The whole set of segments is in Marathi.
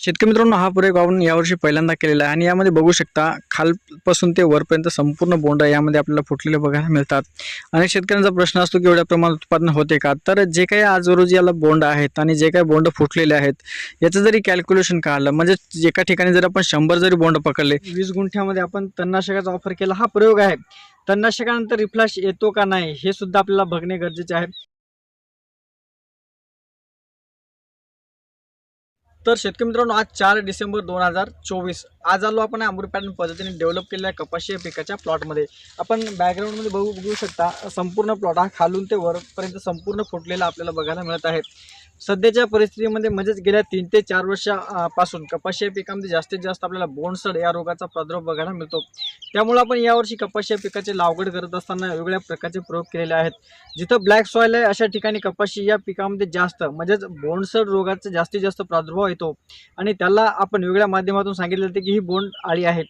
शेतकरी मित्रांनो हा प्रयोग आपण यावर्षी पहिल्यांदा केलेला आहे आणि यामध्ये बघू शकता खालपासून ते वरपर्यंत संपूर्ण बोंड यामध्ये आपल्याला फुटलेले बघायला मिळतात. अनेक शेतकऱ्यांचा प्रश्न असतो की एवढ्या प्रमाणात उत्पादन होते का? तर जे काही आज रोजी याला बोंड आहेत आणि जे काही बोंड फुटलेले आहेत याचं जरी कॅल्क्युलेशन काढलं म्हणजे एका ठिकाणी जर आपण शंभर जरी बोंड पकडले वीस गुंठ्यामध्ये आपण तणनाशकाचा ऑफर केला हा प्रयोग आहे. तणनाशकानंतर रिफ्लॅश येतो का नाही हे सुद्धा आपल्याला बघणे गरजेचे आहे. तर शेतकरी मित्रांनो आज चार डिसेंबर दोन हजार चोवीस. आज आलो आपण अमृत पॅटर्न पद्धतीने डेव्हलप केलेल्या कपाशी या पिकाच्या प्लॉटमध्ये आपण बॅकग्राऊंडमध्ये बघू बघू शकता संपूर्ण प्लॉट हा खालून ते वरपर्यंत संपूर्ण फुटलेला आपल्याला बघायला मिळत आहे सध्याच्या परिस्थितीमध्ये म्हणजेच गेल्या तीन ते चार वर्षापासून कपाशी या पिकामध्ये जास्तीत जास्त आपल्याला बोंडसड या रोगाचा प्रादुर्भाव बघायला मिळतो. त्यामुळे आपण यावर्षी कपाशी या पिकाची लागवड करत असताना वेगवेगळ्या प्रकारचे प्रयोग केलेले आहेत. जिथं ब्लॅक सॉईल आहे अशा ठिकाणी कपाशी या पिकामध्ये जास्त म्हणजेच बोंडसड रोगाचा जास्तीत जास्त प्रादुर्भाव येतो. आणि त्याला आपण वेगळ्या माध्यमातून सांगितले जाते की ही बोंड आळी आहे.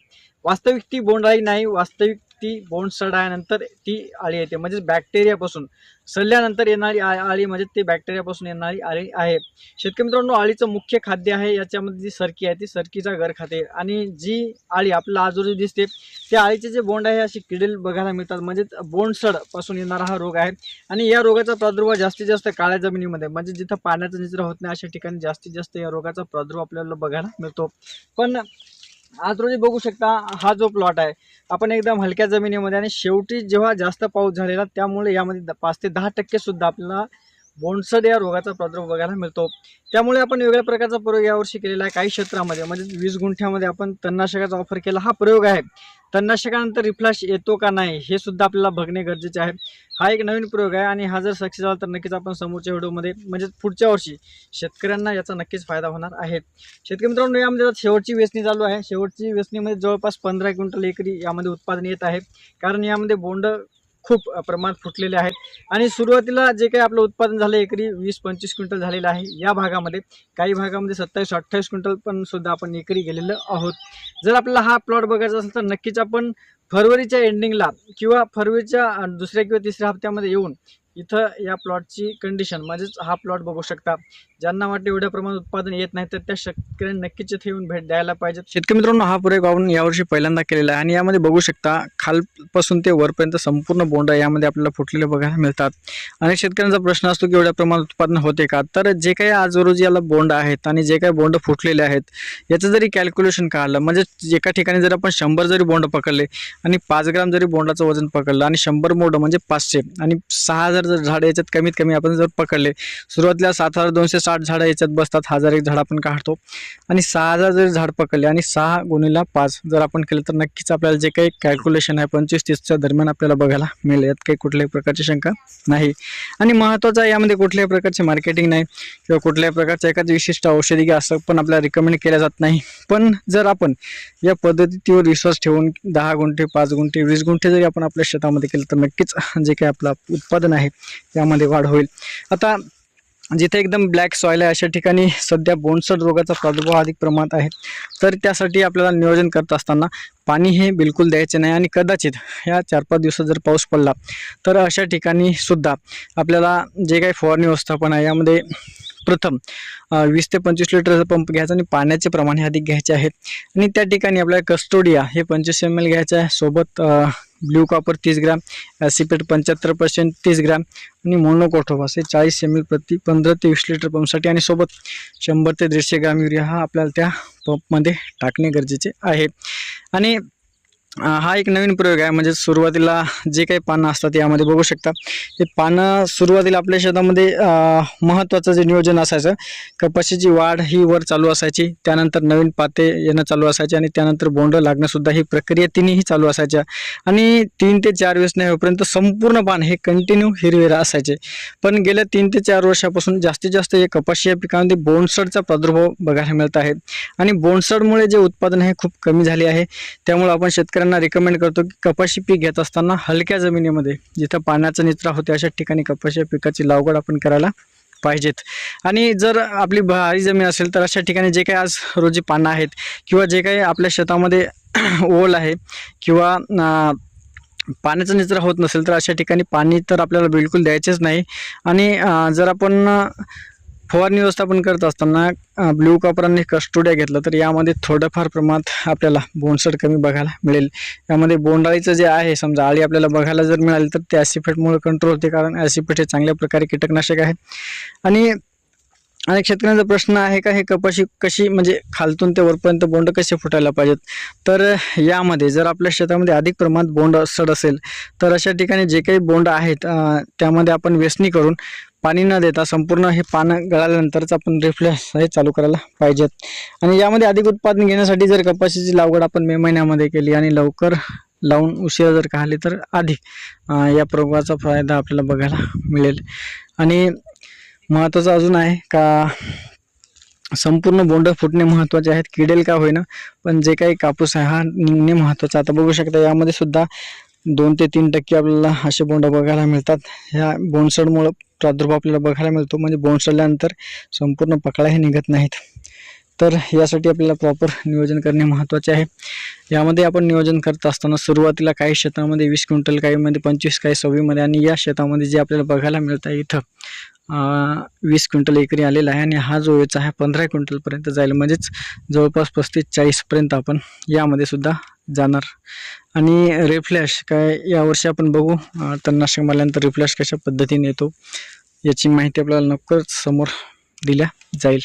वास्तविक ती बोंड आळी नाही वास्तविक ती बोंड सड ती आळी येते. म्हणजेच बॅक्टेरियापासून सडल्यानंतर येणारी आ- आळी म्हणजे ते बॅक्टेरियापासून येणारी आळी आहे. शेतकरी मित्रांनो आळीचं मुख्य खाद्य आहे याच्यामध्ये जी सरकी आहे ती सरकीचा घर खाते. आणि जी आळी आपल्याला आजूबाजू दिसते त्या आळीचे जे बोंड आहे अशी किडील बघायला मिळतात. म्हणजेच बोंडसडपासून येणारा हा रोग आहे. आणि या रोगाचा प्रादुर्भाव जास्तीत जास्त काळ्या जमिनीमध्ये म्हणजे जिथं पाण्याचा निचरा होत नाही अशा ठिकाणी जास्तीत जास्त या रोगाचा प्रादुर्भाव आपल्याला बघायला मिळतो. पण आज रोजी बघू शकता हा जो प्लॉट आहे आपण एकदम हलक्या जमिनीमध्ये आणि शेवटी जेव्हा जास्त पाऊस झालेला त्यामुळे यामध्ये द- पाच ते दहा टक्के सुद्धा आपल्याला भोंडसड या रोगाचा प्रादुर्भाव बघायला मिळतो. त्यामुळे आपण वेगळ्या प्रकारचा प्रयोग यावर्षी केलेला आहे काही क्षेत्रामध्ये. म्हणजे वीस गुंठ्यामध्ये आपण तणनाशकाचा ऑफर केला हा प्रयोग आहे. तणनाशकानंतर रिफ्लॅश येतो का नाही हे सुद्धा आपल्याला बघणे गरजेचे आहे. हा एक नवीन प्रयोग आहे आणि हा जर सक्सेस झाला तर नक्कीच आपण समोरच्या व्हिडिओमध्ये म्हणजे पुढच्या वर्षी शेतकऱ्यांना याचा नक्कीच फायदा होणार आहे. शेतकरी मित्रांनो यामध्ये शेवटची वेचणी चालू आहे. शेवटची वेचणीमध्ये जवळपास पंधरा क्विंटल एकरी यामध्ये उत्पादन येत आहे. कारण यामध्ये बोंड खूप प्रमाणात फुटलेले आहेत. आणि सुरुवातीला जे काही आपलं उत्पादन झालं एकरी वीस पंचवीस क्विंटल झालेलं आहे. या भागामध्ये काही भागामध्ये सत्तावीस अठ्ठावीस क्विंटल पण सुद्धा आपण एकरी गेलेलो आहोत. जर आपल्याला हा प्लॉट बघायचा असेल तर नक्कीच आपण फरवरीच्या एंडिंगला किंवा फरवरीच्या दुसऱ्या किंवा तिसऱ्या हप्त्यामध्ये येऊन इथं या प्लॉटची कंडिशन म्हणजेच हा प्लॉट बघू शकता. ज्यांना वाटते एवढ्या प्रमाणात उत्पादन येत नाही तर त्या शेतकऱ्यांनी नक्कीच इथे येऊन भेट द्यायला पाहिजे शेतकरी मित्रांनो हा प्रयोग आपण यावर्षी पहिल्यांदा केलेला आहे. आणि यामध्ये बघू शकता खालपासून ते वरपर्यंत संपूर्ण बोंड यामध्ये आपल्याला फुटलेले बघायला मिळतात. अनेक शेतकऱ्यांचा प्रश्न असतो की एवढ्या प्रमाणात उत्पादन होते का? तर जे काही आज रोजी याला बोंड आहेत आणि जे काही बोंड फुटलेले आहेत याचं जरी कॅल्क्युलेशन काढलं म्हणजे एका ठिकाणी जर आपण शंभर जरी बोंड पकडले आणि पाच ग्राम जरी बोंडाचं वजन पकडलं आणि शंभर मोडं म्हणजे पाचशे आणि सहा हजार जर झाडं याच्यात कमीत कमी आपण जर पकडले सुरुवातीला सात हजार दोनशे साठ झाडं याच्यात बसतात हजार एक झाड आपण काढतो. आणि सहा हजार जर झाड पकडले आणि सहा गुणीला पाच जर आपण केलं तर नक्कीच आपल्याला जे काही कॅल्क्युलेशन आहे पंचवीस तीसच्या दरम्यान आपल्याला बघायला मिळेल. यात काही कुठल्याही प्रकारची शंका नाही. आणि महत्त्वाचं आहे यामध्ये कुठल्याही प्रकारचे मार्केटिंग नाही किंवा कुठल्याही प्रकारचं एखादं विशिष्ट औषधी घ्या असं पण आपल्याला रिकमेंड केलं जात नाही. पण जर आपण या पद्धतीवर विश्वास ठेवून दहा गुंठे पाच गुंठे वीस गुंठे जरी आपण आपल्या शेतामध्ये केलं तर नक्कीच जे काही आपलं उत्पादन आहे त्यामध्ये वाढ होईल. आता जिथे एकदम ब्लॅक सॉईल आहे अशा ठिकाणी सध्या बोंडसड रोगाचा प्रादुर्भाव अधिक प्रमाणात आहे. तर त्यासाठी आपल्याला नियोजन करत असताना पाणी हे बिलकुल द्यायचे नाही आणि कदाचित ह्या चार पाच दिवसात जर पाऊस पडला तर अशा ठिकाणी सुद्धा आपल्याला जे काही फवारणी व्यवस्थापन आहे यामध्ये प्रथम वीस ते पंचवीस लिटरचा पंप घ्यायचा आणि पाण्याचे प्रमाण हे अधिक घ्यायचे आहे. आणि त्या ठिकाणी आपल्याला कस्टोडिया हे पंचवीस एम एल घ्यायचं आहे. सोबत ब्ल्यू कॉपर तीस ग्राम ॲसिपेट पंच्याहत्तर पर्सेंट तीस ग्राम आणि मोनोकोठोवास हे चाळीस एम एल प्रति पंधरा ते वीस लिटर पंपसाठी आणि सोबत शंभर ते दीडशे ग्राम युरिया हा आपल्याला त्या पंपमध्ये टाकणे गरजेचे आहे. आणि हा एक नवीन प्रयोग आहे. म्हणजे सुरुवातीला जे काही पानं असतात यामध्ये बघू शकता. हे पानं सुरुवातीला आपल्या शेतामध्ये महत्त्वाचं जे नियोजन असायचं कपाशीची वाढ ही वर चालू असायची. त्यानंतर नवीन पाते येणं चालू असायचे आणि त्यानंतर बोंडं लागणंसुद्धा ही प्रक्रिया तिन्ही चालू असायच्या. आणि तीन ते चार वेळेस नाही होईपर्यंत संपूर्ण पान हे कंटिन्यू हिरवेरा असायचे. पण गेल्या तीन ते चार वर्षापासून जास्तीत जास्त हे कपाशी या पिकामध्ये बोंडसडचा प्रादुर्भाव बघायला मिळत आहे. आणि बोंडसडमुळे जे उत्पादन हे खूप कमी झाले आहे त्यामुळे आपण शेतकरी शेतकऱ्यांना रिकमेंड करतो की कपाशी पीक घेत असताना हलक्या जमिनीमध्ये जिथं पाण्याचा निचरा होते अशा ठिकाणी कपाशी पिकाची लागवड आपण करायला पाहिजेत. आणि जर आपली भारी जमीन असेल तर अशा ठिकाणी जे काही आज रोजी पानं आहेत किंवा जे काही आपल्या शेतामध्ये ओल आहे किंवा पाण्याचा निचरा होत नसेल तर अशा ठिकाणी पाणी तर आपल्याला बिलकुल द्यायचेच नाही. आणि जर आपण फवारणी व्यवस्थापन करत असताना ब्ल्यू कॉपरांनी कस्टोडिया घेतलं तर यामध्ये थोडंफार प्रमाणात आपल्याला बोंडसड कमी बघायला मिळेल. यामध्ये बोंडाळीचं जे आहे समजा आळी आपल्याला बघायला जर मिळाली तर ते ॲसिफेटमुळे कंट्रोल होते कारण ॲसिफेट हे चांगल्या प्रकारे कीटकनाशक आहे. आणि अनेक शेतकऱ्यांचा प्रश्न आहे का हे कपाशी कशी म्हणजे खालतून ते वरपर्यंत बोंड कसे फुटायला पाहिजेत? तर यामध्ये जर आपल्या शेतामध्ये अधिक प्रमाणात बोंड सड असेल तर अशा ठिकाणी जे काही बोंड आहेत त्यामध्ये आपण वेचणी करून पाणी न देता संपूर्ण हे पानं गळाल्यानंतरच आपण रिफ्लेक्स हे चालू करायला पाहिजेत. आणि यामध्ये अधिक उत्पादन घेण्यासाठी जर कपाशीची लागवड आपण मे महिन्यामध्ये केली आणि लवकर लावून उशिरा जर काढली तर अधिक या प्रयोगाचा फायदा आपल्याला बघायला मिळेल. आणि महत्त्वाचं अजून आहे का संपूर्ण बोंड फुटणे महत्त्वाचे आहेत. किडेल का होईना पण जे काही कापूस आहे हा निघणे महत्त्वाचा आता बघू शकता यामध्ये सुद्धा दोन ते तीन टक्के आपल्याला असे बोंड बघायला मिळतात. ह्या बोंडसडमुळं प्रादुर्भाव आपल्याला बघायला मिळतो. म्हणजे बोन्स आल्यानंतर संपूर्ण पकळाही निघत नाहीत. तर यासाठी आपल्याला प्रॉपर नियोजन करणे महत्त्वाचे आहे. यामध्ये आपण नियोजन करत असताना सुरुवातीला काही शेतामध्ये वीस क्विंटल काहीमध्ये पंचवीस काही सव्वीमध्ये आणि या शेतामध्ये जे आपल्याला बघायला मिळतं आहे इथं वीस क्विंटल एकरी आलेला आहे आणि हा जो वेचा आहे पंधरा क्विंटलपर्यंत जाईल. म्हणजेच जवळपास पस्तीस चाळीसपर्यंत आपण यामध्ये सुद्धा जाणार. आणि रिफ्लॅश काय यावर्षी आपण बघू. तणनाशक मारल्यानंतर रिफ्लॅश कशा पद्धतीने येतो याची माहिती आपल्याला नक्कच समोर दिल्या जाईल.